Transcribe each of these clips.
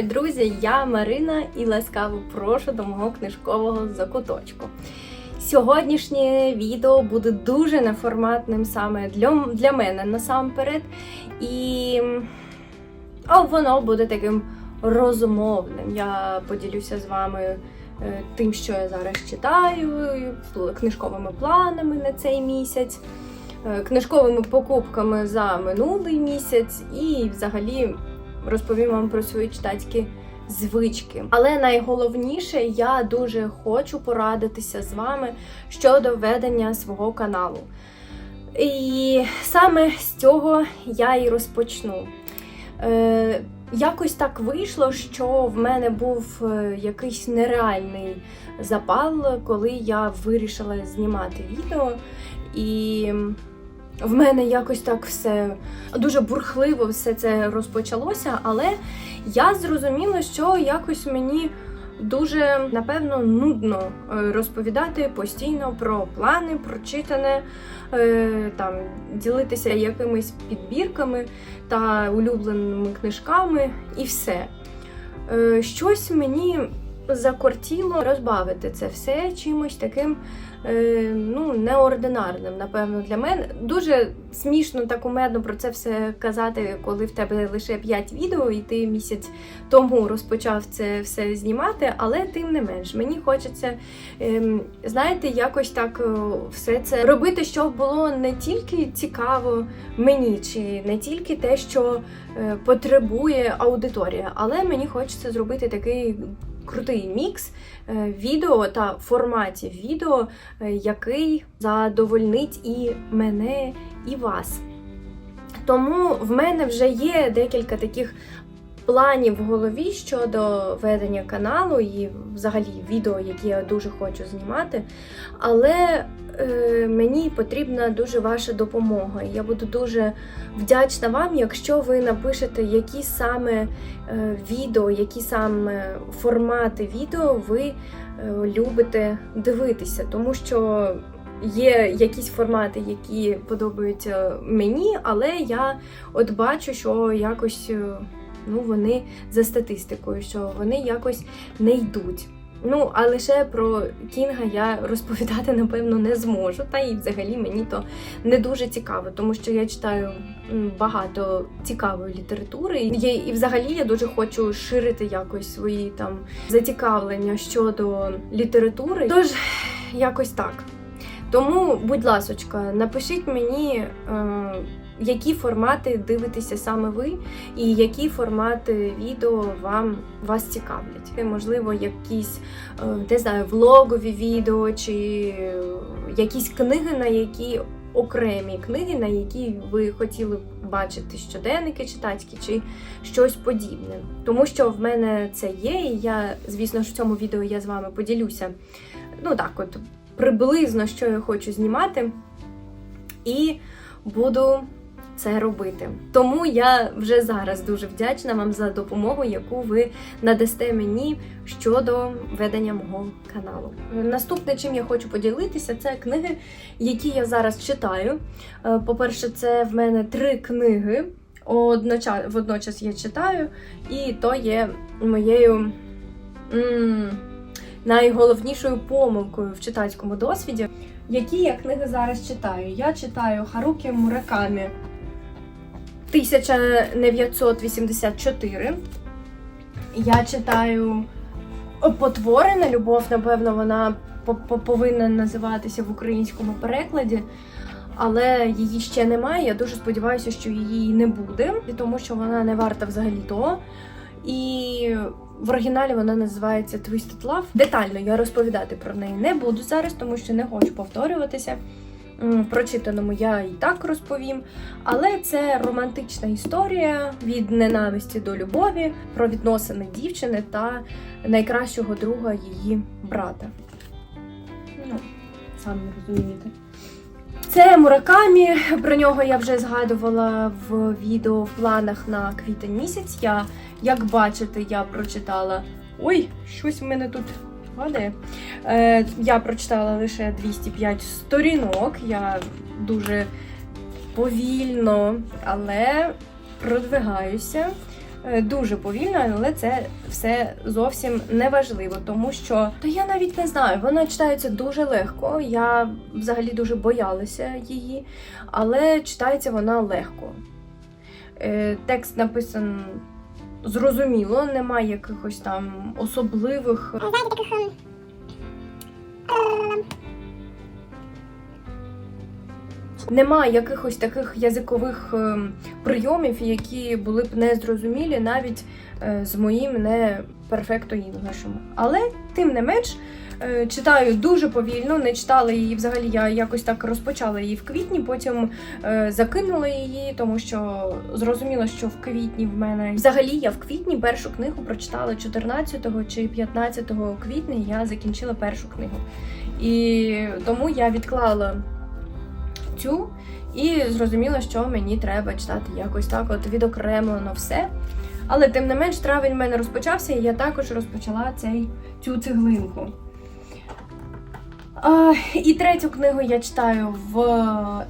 Вітаю, друзі! Я Марина і ласкаво прошу до мого книжкового закуточку. Сьогоднішнє відео буде дуже неформатним саме для, для мене насамперед. І а воно буде таким розумовним. Я поділюся з вами е, тим, що я зараз читаю, книжковими планами на цей місяць, е, книжковими покупками за минулий місяць і взагалі розповім вам про свої читацькі звички. Але найголовніше, я дуже хочу порадитися з вами щодо ведення свого каналу. І саме з цього я і розпочну. Е, Якось так вийшло, що в мене був е, якийсь нереальний запал, коли я вирішила знімати відео. І в мене якось так все дуже бурхливо все це розпочалося, але я зрозуміла, що якось мені дуже напевно нудно е, розповідати постійно про плани, прочитане, е, там ділитися якимись підбірками та улюбленими книжками, і все. Е, Щось мені закортіло розбавити це все чимось таким ну, неординарним, напевно, для мене. Дуже смішно та кумедно про це все казати, коли в тебе лише 5 відео, і ти місяць тому розпочав це все знімати, але тим не менш, мені хочеться, е, знаєте, якось так е, все це робити, щоб було не тільки цікаво мені, чи не тільки те, що е, потребує аудиторія, але мені хочеться зробити такий крутий мікс е, відео та форматів відео, е, який задовольнить і мене, і вас. Тому в мене вже є декілька таких планів в голові щодо ведення каналу і взагалі відео, які я дуже хочу знімати. Але е, мені потрібна дуже ваша допомога. Я буду дуже вдячна вам, якщо ви напишете, які саме е, відео, які саме формати відео ви е, любите дивитися, тому що. Є якісь формати, які подобаються мені, але я от бачу, що якось е, ну, вони за статистикою, що вони якось не йдуть. Ну, а лише про Кінга я розповідати, напевно, не зможу. Та і взагалі мені то не дуже цікаво, тому що я читаю багато цікавої літератури. І, взагалі я дуже хочу ширити якось свої там зацікавлення щодо літератури. Тож, якось так. Тому, будь ласочка, напишіть мені, е, які формати дивитеся саме ви, і які формати відео вам вас цікавлять. Можливо, якісь е, не знаю, влогові відео чи е, якісь книги, на які окремі книги, на які ви хотіли б бачити щоденники читацькі чи щось подібне. Тому що в мене це є, і я, звісно ж, в цьому відео я з вами поділюся. Ну так, от приблизно, що я хочу знімати, і буду це робити. Тому я вже зараз дуже вдячна вам за допомогу, яку ви надасте мені щодо ведення мого каналу. Наступне, чим я хочу поділитися, це книги, які я зараз читаю. Е, По-перше, це в мене три книги. Одноча... Водночас я читаю, і то є моєю м, найголовнішою помилкою в читацькому досвіді. Які я книги зараз читаю? Я читаю Харукі Муракамі 1984. Я читаю Потворена любов, напевно, вона по- по- повинна називатися в українському перекладі. Але її ще немає. Я дуже сподіваюся, що її не буде, тому що вона не варта взагалі того. І в оригіналі вона називається Twisted Love. Детально я розповідати про неї не буду зараз, тому що не хочу повторюватися. Прочитаному я і так розповім. Але це романтична історія від ненависті до любові про відносини дівчини та найкращого друга її брата. Ну, самі розумієте. Це Муракамі. Про нього я вже згадувала в відео в планах на квітень місяць. Я, як бачите, я прочитала. Ой, щось в мене тут Е, я прочитала лише 205 сторінок. Я дуже повільно, але продвигаюся. е, дуже повільно, але це все зовсім не важливо, тому що та я навіть не знаю, вона читається дуже легко. Я взагалі дуже боялася її, але читається вона легко. Е, Текст написан зрозуміло, немає якихось там особливих знаєте, ем, Немає якихось таких язикових прийомів, які були б незрозумілі навіть з моїм не перфекто інглишем. Але тим не менш читаю дуже повільно, не читала її взагалі. Я якось так розпочала її в квітні, потім е, закинула її, тому що зрозуміла, що в квітні в мене взагалі я в квітні першу книгу прочитала 14 чи 15 квітня. Я закінчила першу книгу. І тому я відклала цю і зрозуміла, що мені треба читати якось так, от відокремлено все. Але тим не менш, травень в мене розпочався, і я також розпочала цей, цю цеглинку. А, і третю книгу я читаю в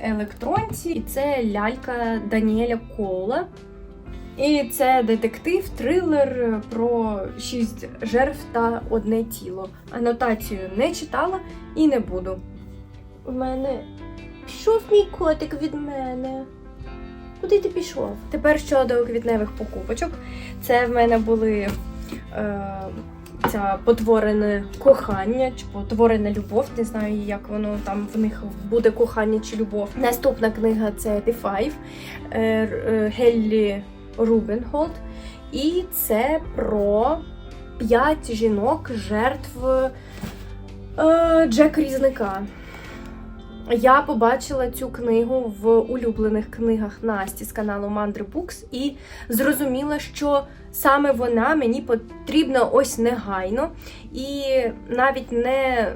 електронці, і це лялька Даніеля Кола. І це детектив, трилер про шість жертв та одне тіло. Анотацію не читала і не буду. У мене пішов мій котик від мене. Куди ти пішов? Тепер щодо квітневих покупочок. Це в мене були е, ця потворене кохання чи потворена любов. Не знаю, як воно там в них буде кохання чи любов. Наступна книга це The Five е, е, Геллі Рубенголд. І це про п'ять жінок, жертв е, Джек Різника. Я побачила цю книгу в улюблених книгах Насті з каналу Mandri Books і зрозуміла, що саме вона мені потрібна ось негайно. І навіть не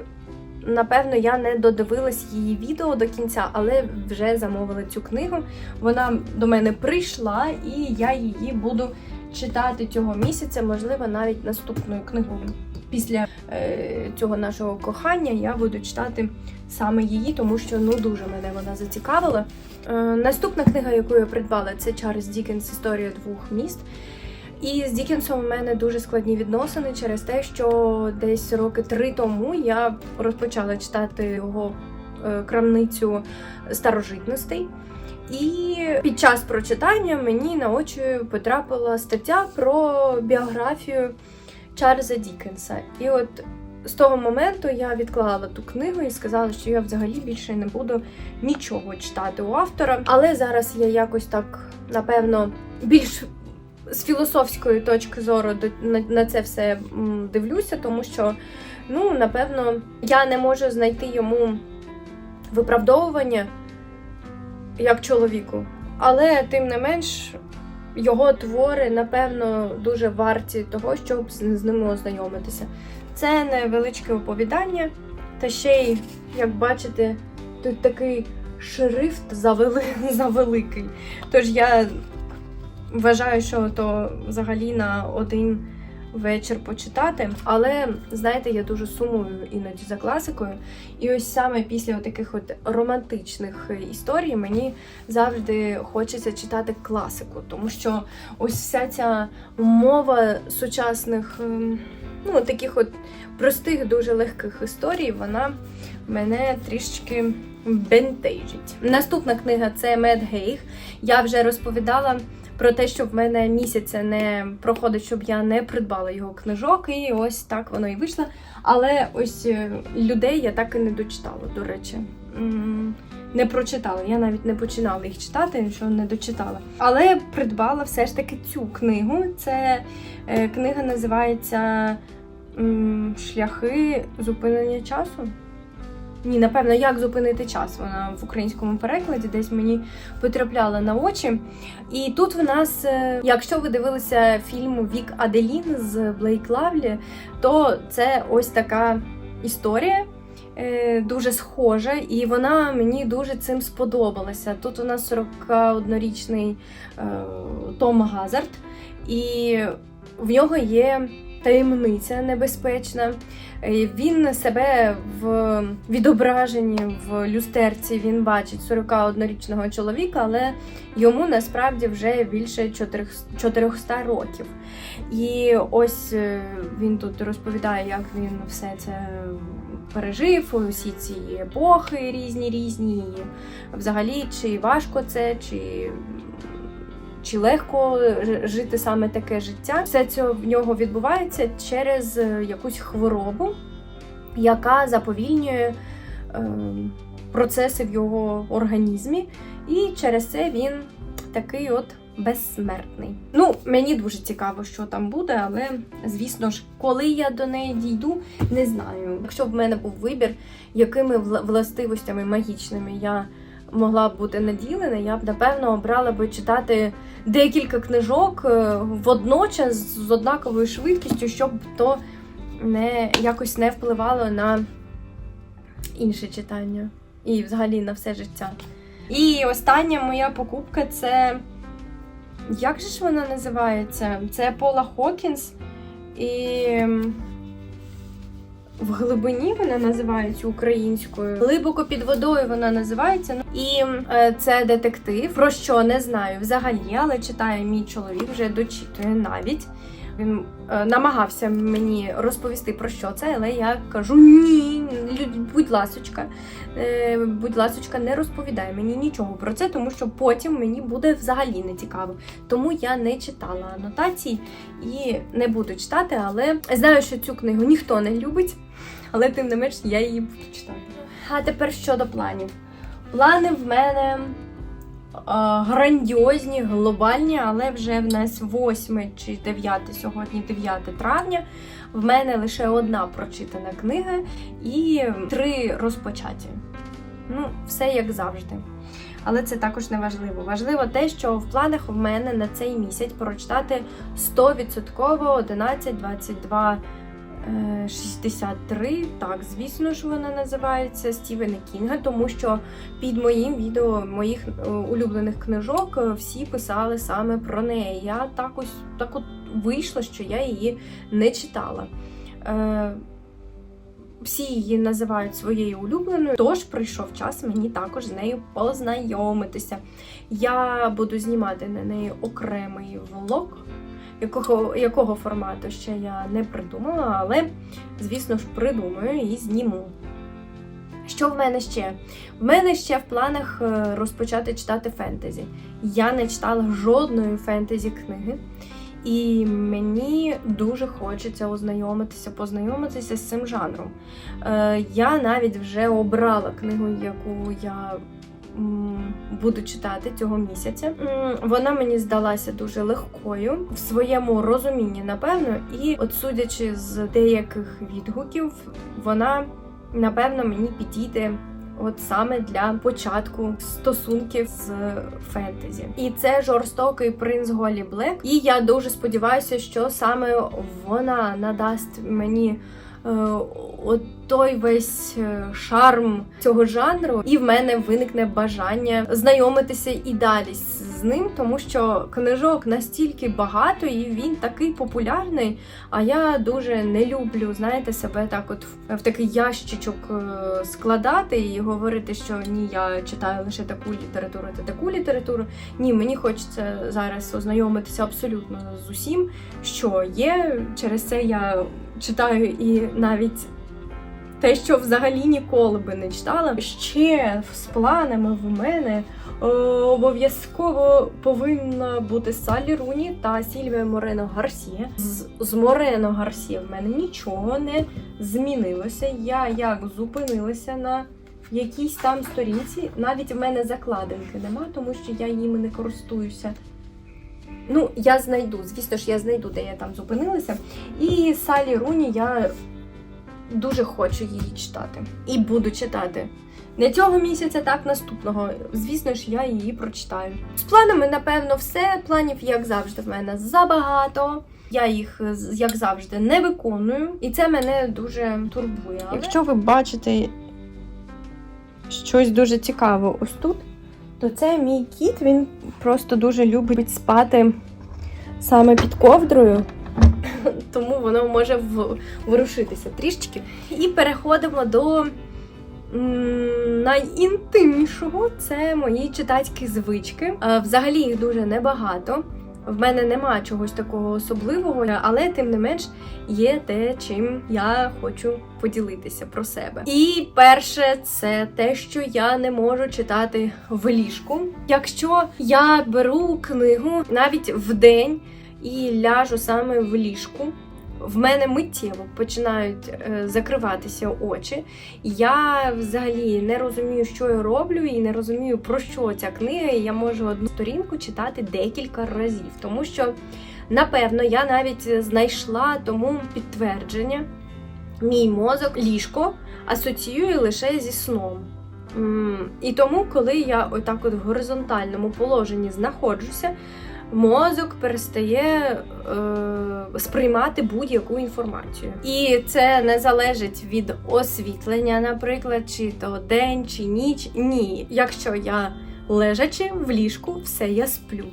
напевно я не додивилась її відео до кінця, але вже замовила цю книгу. Вона до мене прийшла, і я її буду читати цього місяця, можливо, навіть наступною книгою. Після е, цього нашого кохання я буду читати саме її, тому що ну дуже мене вона зацікавила. Е, наступна книга, яку я придбала, це Чарльз Дікенс Історія двох міст. І з Дікенсом у мене дуже складні відносини через те, що десь роки три тому я розпочала читати його е, крамницю старожитностей. І під час прочитання мені на очі потрапила стаття про біографію Чарльза Дікенса. І от з того моменту я відклала ту книгу і сказала, що я взагалі більше не буду нічого читати у автора. Але зараз я якось так, напевно, більш з філософської точки зору на, це все дивлюся, тому що, ну, напевно, я не можу знайти йому виправдовування як чоловіку. Але тим не менш, його твори, напевно, дуже варті того, щоб з ними ознайомитися. Це невеличке оповідання, та ще й, як бачите, тут такий шрифт завели, завеликий. Тож я вважаю, що то взагалі на один вечір почитати. Але знаєте, я дуже сумую іноді за класикою. І ось саме після таких от романтичних історій мені завжди хочеться читати класику, тому що ось вся ця мова сучасних. ем, Ну, таких от простих, дуже легких історій, вона мене трішечки бентежить. Наступна книга це Мед Гейг. Я вже розповідала про те, що в мене місяця не проходить, щоб я не придбала його книжок, і ось так воно і вийшло. Але ось е, людей я так і не дочитала, до речі. Не прочитала, я навіть не починала їх читати, що не дочитала. Але придбала все ж таки цю книгу. Це е, книга називається Шляхи зупинення часу. Ні, напевно, як зупинити час. Вона в українському перекладі десь мені потрапляла на очі. І тут в нас, е, якщо ви дивилися фільм Вік Аделін з Блейк Лавлі, то це ось така історія. е, Дуже схожа, і вона мені дуже цим сподобалася. Тут у нас 41-річний е, Том Газард, і в нього є таємниця небезпечна. Е, Він себе в відображенні в люстерці він бачить 41-річного чоловіка, але йому насправді вже більше 400 років. І ось е, він тут розповідає, як він все це пережив, усі ці епохи різні різні. Взагалі, чи важко це, чи чи легко жити саме таке життя. Все це в нього відбувається через е, якусь хворобу, яка заповільнює е, процеси в його організмі, і через це він такий от безсмертний. Ну, мені дуже цікаво, що там буде, але звісно ж, коли я до неї дійду, не знаю. Якщо б в мене був вибір, якими вла- властивостями магічними я могла б бути наділена, я б напевно обрала би читати декілька книжок е, водночас з однаковою швидкістю, щоб то не якось не впливало на інше читання і взагалі на все життя. І остання моя покупка це. Як же ж вона називається? Це Пола Хокінс. І в глибині вона називається українською. Глибоко під водою вона називається. Ну, І е, це детектив, про що не знаю взагалі, але читає мій чоловік, вже дочитує навіть. Він е, намагався мені розповісти про що це, але я кажу: ні, будь ласочка, е, будь ласочка, не розповідай мені нічого про це, тому що потім мені буде взагалі не цікаво. Тому я не читала анотацій і не буду читати, але знаю, що цю книгу ніхто не любить, але тим не менш я її буду читати. А тепер щодо планів. Плани в мене грандіозні, глобальні, але вже в нас 8 чи 9 сьогодні, 9 травня. В мене лише одна прочитана книга і три розпочаті. Ну, все як завжди. Але це також не важливо. Важливо те, що в планах в мене на цей місяць прочитати 100% 11, 22, е, 63. Так, звісно ж, вона називається Стівена Кінга, тому що під моїм відео моїх е, улюблених книжок е, всі писали саме про неї. Я так ось так от вийшло, що я її не читала. Е, всі її називають своєю улюбленою, тож прийшов час мені також з нею познайомитися. Я буду знімати на неї окремий влог, якого, якого формату ще я не придумала, але, звісно ж, придумаю і зніму. Що в мене ще? В мене ще в планах е, розпочати читати фентезі. Я не читала жодної фентезі книги. І мені дуже хочеться ознайомитися, познайомитися з цим жанром. Е, я навіть вже обрала книгу, яку я буду читати цього місяця. Вона мені здалася дуже легкою в своєму розумінні, напевно, і от судячи з деяких відгуків, вона напевно мені підійде. От саме для початку стосунків з фентезі, і це жорстокий принц Голі Блек. І я дуже сподіваюся, що саме вона надасть мені е, от той весь е, шарм цього жанру, і в мене виникне бажання знайомитися і далі з ним, тому що книжок настільки багато, і він такий популярний. А я дуже не люблю, знаєте, себе так, от в, в такий ящичок е, складати і говорити, що ні, я читаю лише таку літературу та таку літературу. Ні, мені хочеться зараз ознайомитися абсолютно з усім, що є. Через це я читаю і навіть. Те, що взагалі ніколи би не читала. Ще з планами в мене е, обов'язково повинна бути Салі Руні та Сільвія Морено Гарсія. З, з Морено Гарсія в мене нічого не змінилося. Я як зупинилася на якійсь там сторінці. Навіть в мене закладинки нема, тому що я їми не користуюся. Ну, я знайду, звісно ж, я знайду, де я там зупинилася. І Салі Руні я дуже хочу її читати. І буду читати. Не цього місяця, так наступного. Звісно ж, я її прочитаю. З планами, напевно, все. Планів, як завжди, в мене забагато. Я їх, як завжди, не виконую, і це мене дуже турбує. Але... Якщо ви бачите щось дуже цікаве ось тут, то це мій кіт. Він просто дуже любить спати саме під ковдрою. тому воно може ворушитися трішечки. І переходимо до найінтимнішого це мої читацькі звички. Взагалі їх дуже небагато. В мене немає чогось такого особливого, але тим не менш є те, чим я хочу поділитися про себе. І перше, це те, що я не можу читати в ліжку. Якщо я беру книгу навіть в день і ляжу саме в ліжку. В мене миттєво починають е, закриватися очі. Я взагалі не розумію, що я роблю, і не розумію, про що ця книга. І я можу одну сторінку читати декілька разів, тому що, напевно, я навіть знайшла тому підтвердження. Мій мозок ліжко асоціює лише зі сном. І тому, коли я отак от в горизонтальному положенні знаходжуся, мозок перестає е, сприймати будь-яку інформацію. І це не залежить від освітлення, наприклад, чи то день, чи ніч. Ні. Якщо я лежачи в ліжку, все я сплю.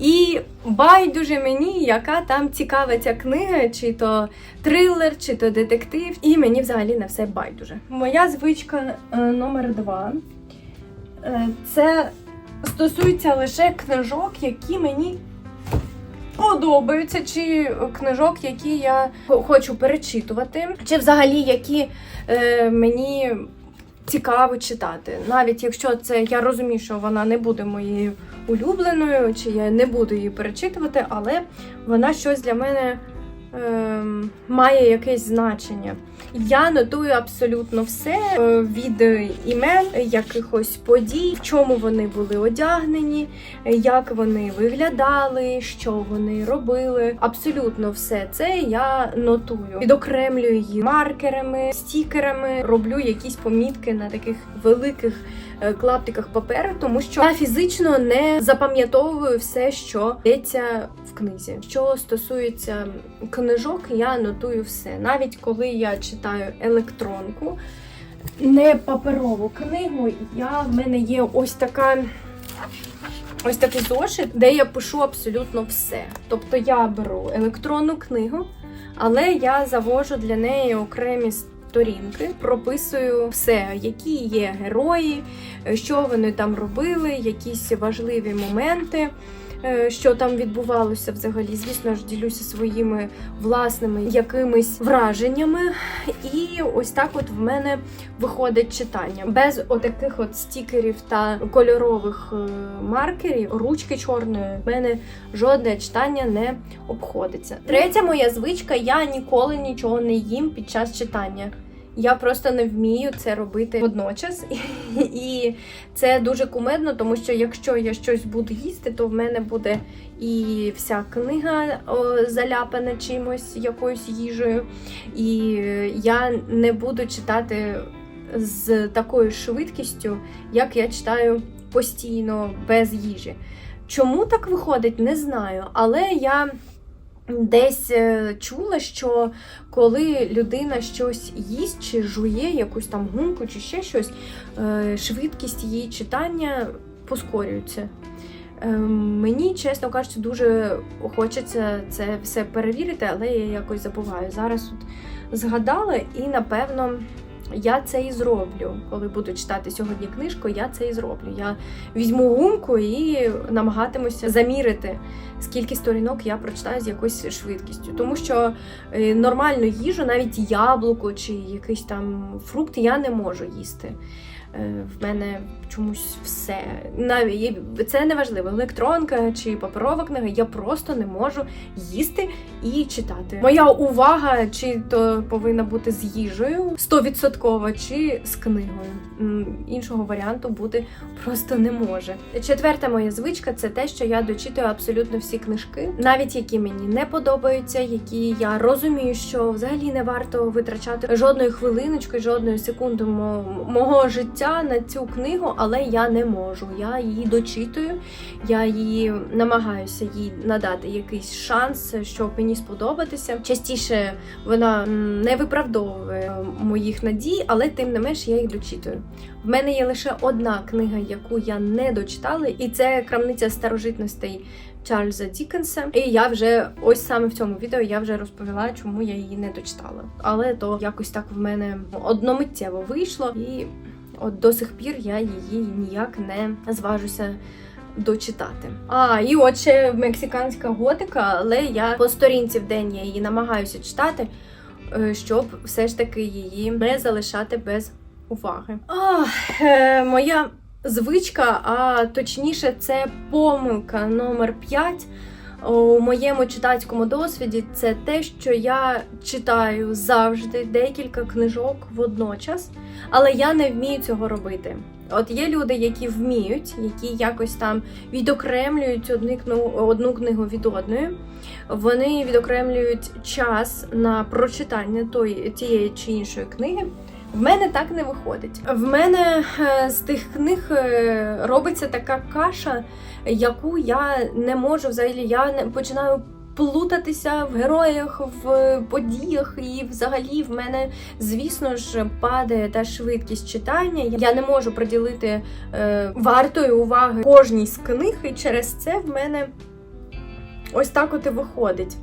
І байдуже мені, яка там цікава ця книга, чи то трилер, чи то детектив. І мені взагалі на все байдуже. Моя звичка е, номер два. Е, це стосується лише книжок, які мені подобаються, чи книжок, які я хочу перечитувати, чи взагалі які е, мені цікаво читати. Навіть якщо це я розумію, що вона не буде моєю улюбленою, чи я не буду її перечитувати, але вона щось для мене ем, має якесь значення. Я нотую абсолютно все е, від імен якихось подій, в чому вони були одягнені, е, як вони виглядали, що вони робили. Абсолютно все це я нотую. Відокремлюю її маркерами, стікерами, роблю якісь помітки на таких великих е, клаптиках паперу, тому що я фізично не запам'ятовую все, що йдеться книзі. Що стосується книжок, я нотую все. Навіть коли я читаю електронку, не паперову книгу, я в мене є ось така. Ось такий зошит, де я пишу абсолютно все. Тобто я беру електронну книгу, але я завожу для неї окремі сторінки, прописую все, які є герої, що вони там робили, якісь важливі моменти. Е, Що там відбувалося взагалі, звісно ж, ділюся своїми власними якимись враженнями. І ось так от в мене виходить читання. Без отаких от стікерів та кольорових е, маркерів, ручки чорної, в мене жодне читання не обходиться. Третя моя звичка: я ніколи нічого не їм під час читання. Я просто не вмію це робити водночас, і це дуже кумедно, тому що якщо я щось буду їсти, то в мене буде і вся книга заляпана чимось, якоюсь їжею, і я не буду читати з такою швидкістю, як я читаю постійно без їжі. Чому так виходить, не знаю. Але я десь е, чула, що коли людина щось їсть чи жує, якусь там гумку чи ще щось, е, швидкість її читання поскорюється. Е, Мені, чесно кажучи, дуже хочеться це все перевірити, але я якось забуваю. Зараз от згадала і напевно. Я це і зроблю, коли буду читати сьогодні книжку. Я це і зроблю. Я візьму гумку і намагатимуся замірити, скільки сторінок я прочитаю з якоюсь швидкістю. Тому що е, нормальну їжу, навіть яблуко чи якийсь там фрукт, я не можу їсти. Е, В мене чомусь все. Навіть це не важливо, електронка чи паперова книга. Я просто не можу їсти і читати. Моя увага, чи то повинна бути з їжею 100% чи з книгою. Іншого варіанту бути просто не може. Четверта моя звичка це те, що я дочитую абсолютно всі книжки, навіть які мені не подобаються, які я розумію, що взагалі не варто витрачати жодної хвилиночки, жодної секунди мо- мого життя на цю книгу, але я не можу. Я її дочитую, я її намагаюся їй надати якийсь шанс, щоб мені сподобатися. Частіше вона не виправдовує моїх надій, але тим не менш я їх дочитую. В мене є лише одна книга, яку я не дочитала, і це крамниця старожитностей Чарльза Дікенса. І я вже ось саме в цьому відео я вже розповіла, чому я її не дочитала. Але то якось так в мене одномиттєво вийшло, і от до сих пір я її ніяк не зважуся. Дочитати. А, і от ще мексиканська готика, але я по сторінці в день я її намагаюся читати, е, щоб все ж таки її не залишати без уваги. А, е, моя звичка, а точніше, це помилка номер 5 у моєму читацькому досвіді. Це те, що я читаю завжди декілька книжок водночас, але я не вмію цього робити. От є люди, які вміють, які якось там відокремлюють одну книгу, від одної. Вони відокремлюють час на прочитання тої, тієї чи іншої книги. В мене так не виходить. В мене е, з тих книг е, робиться така каша, яку я не можу взагалі. Я починаю плутатися в героях, в подіях, і взагалі в мене, звісно ж, падає та швидкість читання. Я не можу приділити е, вартої уваги кожній з книг, і через це в мене ось так от і виходить.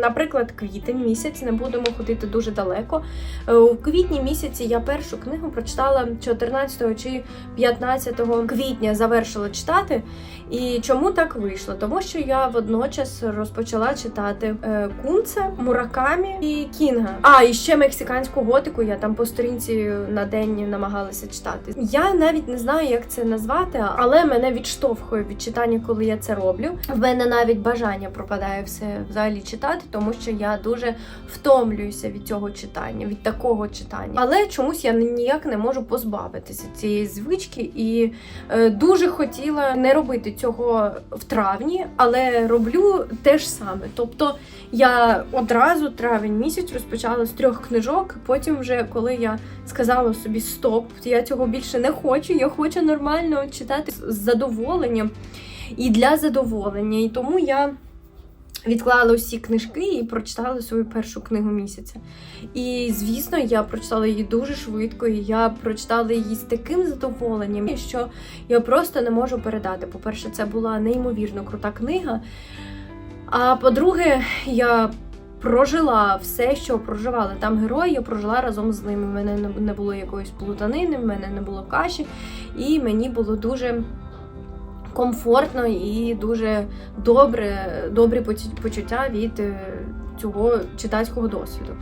Наприклад, квітень місяць, не будемо ходити дуже далеко. Е, У квітні місяці я першу книгу прочитала 14 чи 15 квітня завершила читати. І чому так вийшло? Тому що я водночас розпочала читати е, Кунца, Муракамі і Кінга. А, і ще мексиканську готику я там по сторінці на день намагалася читати. Я навіть не знаю, як це назвати, але мене відштовхує від читання, коли я це роблю. В мене навіть бажання пропадає все взагалі читати, тому що я дуже втомлююся від цього читання, від такого читання. Але чомусь я ніяк не можу позбавитися цієї звички і е, дуже хотіла не робити цього в травні, але роблю те ж саме. Тобто я одразу травень місяць розпочала з трьох книжок. Потім, вже коли я сказала собі стоп, я цього більше не хочу. Я хочу нормально читати з задоволенням і для задоволення. І тому я. Відклала усі книжки і прочитала свою першу книгу місяця. І звісно, я прочитала її дуже швидко, і я прочитала її з таким задоволенням, що я просто не можу передати. По-перше, це була неймовірно крута книга. А по-друге, я прожила все, що проживали там герої, я прожила разом з ними. У мене не- було якоїсь плутанини, в мене не було каші, і мені було дуже комфортно і дуже добре, добрі почуття від е, цього читацького досвіду.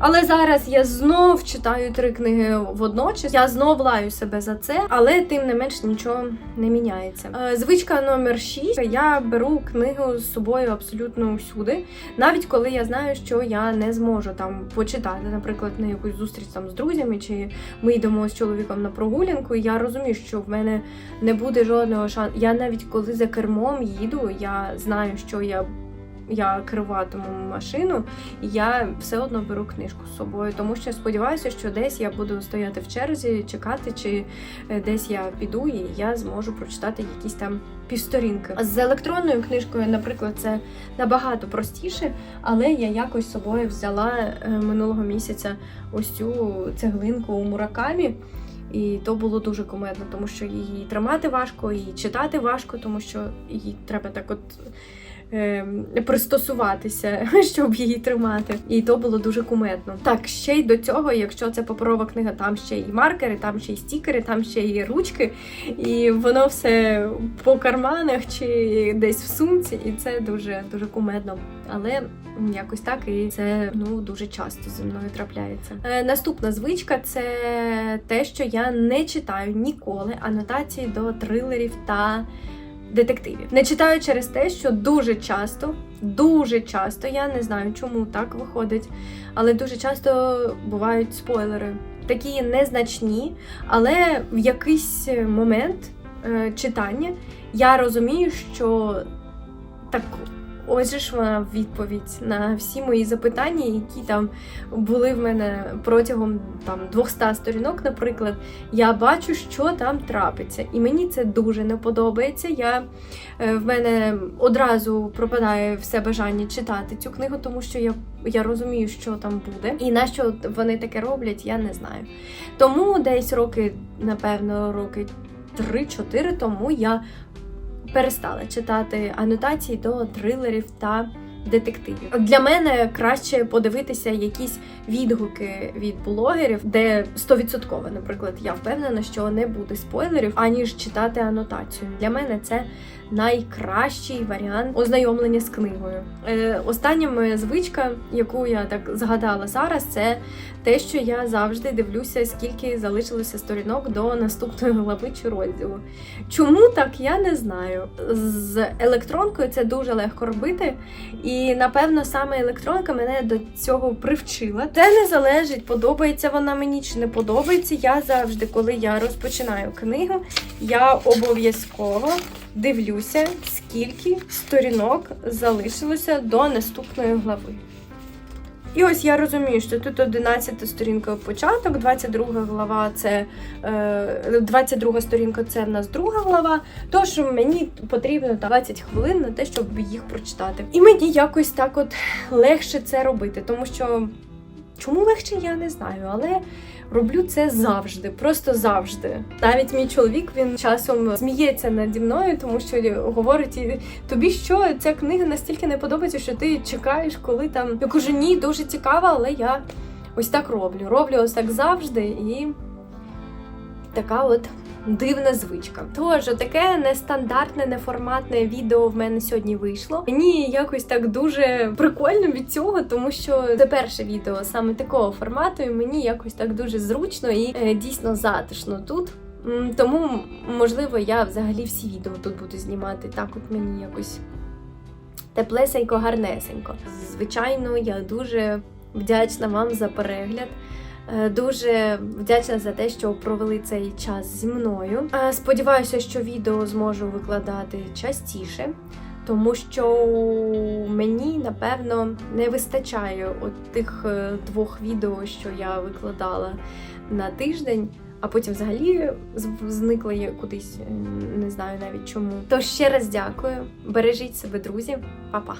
Але зараз я знов читаю три книги водночас. Я знов лаю себе за це, але тим не менш нічого не міняється. Е, Звичка номер 6. Я беру книгу з собою абсолютно всюди, навіть коли я знаю, що я не зможу там почитати, наприклад, на якусь зустріч там з друзями, чи ми йдемо з чоловіком на прогулянку. І я розумію, що в мене не буде жодного шансу. Я навіть коли за кермом їду, я знаю, що я. Я керуватиму машину, я все одно беру книжку з собою, тому що сподіваюся, що десь я буду стояти в черзі, чекати, чи е, десь я піду, і я зможу прочитати якісь там півсторінки. З електронною книжкою, наприклад, це набагато простіше, але я якось з собою взяла е, минулого місяця ось цю цеглинку у муракамі. І то було дуже кумедно, тому що її тримати важко, її читати важко, тому що її треба так от е, пристосуватися, щоб її тримати. І то було дуже кумедно. Так, ще й до цього, якщо це паперова книга, там ще й маркери, там ще й стікери, там ще й ручки, і воно все по карманах чи десь в сумці, і це дуже дуже кумедно. Але якось так і це ну дуже часто зі мною трапляється. Е, наступна звичка це те, що я не читаю ніколи анотації до трилерів та детективів. Не читаю через те, що дуже часто, дуже часто, я не знаю, чому так виходить, але дуже часто бувають спойлери. Такі незначні, але в якийсь момент е, читання я розумію, що так Отже ж вона відповідь на всі мої запитання, які там були в мене протягом там 200 сторінок, наприклад. Я бачу, що там трапиться, і мені це дуже не подобається. Я е, в мене одразу пропадає все бажання читати цю книгу, тому що я, я розумію, що там буде, і на що вони таке роблять, я не знаю. Тому десь роки, напевно, роки 3-4 тому я перестала читати анотації до трилерів та детективів. Для мене краще подивитися якісь відгуки від блогерів, де 100%, наприклад, я впевнена, що не буде спойлерів, аніж читати анотацію. Для мене це найкращий варіант ознайомлення з книгою. Е, остання моя звичка, яку я так згадала зараз, це те, що я завжди дивлюся, скільки залишилося сторінок до наступної глави чи розділу. Чому так, я не знаю. З електронкою це дуже легко робити, і напевно саме електронка мене до цього привчила. Це не залежить, подобається вона мені чи не подобається. Я завжди, коли я розпочинаю книгу, я обов'язково дивлюся, скільки сторінок залишилося до наступної глави. І ось я розумію, що тут 11 сторінка початок, 22 глава це е, 22 сторінка це в нас друга глава. Тож мені потрібно 20 хвилин на те, щоб їх прочитати. І мені якось так от легше це робити, тому що чому легше, я не знаю, але роблю це завжди, просто завжди. Навіть мій чоловік він часом сміється наді мною, тому що говорить тобі що ця книга настільки не подобається, що ти чекаєш, коли там я кажу, ні, дуже цікаво, але я ось так роблю. Роблю ось так завжди і така от. Дивна звичка. Тож, таке нестандартне, неформатне відео в мене сьогодні вийшло. Мені якось так дуже прикольно від цього, тому що це перше відео саме такого формату, і мені якось так дуже зручно і е, дійсно затишно тут. Тому, можливо, я взагалі всі відео тут буду знімати. Так, от мені якось теплесенько, гарнесенько. Звичайно, я дуже вдячна вам за перегляд. Е, Дуже вдячна за те, що провели цей час зі мною. Е, Сподіваюся, що відео зможу викладати частіше, тому що мені напевно не вистачає от тих е, двох відео, що я викладала на тиждень. А потім взагалі з- зникла кудись, не знаю навіть чому. Тож ще раз дякую. Бережіть себе, друзі, Па-па!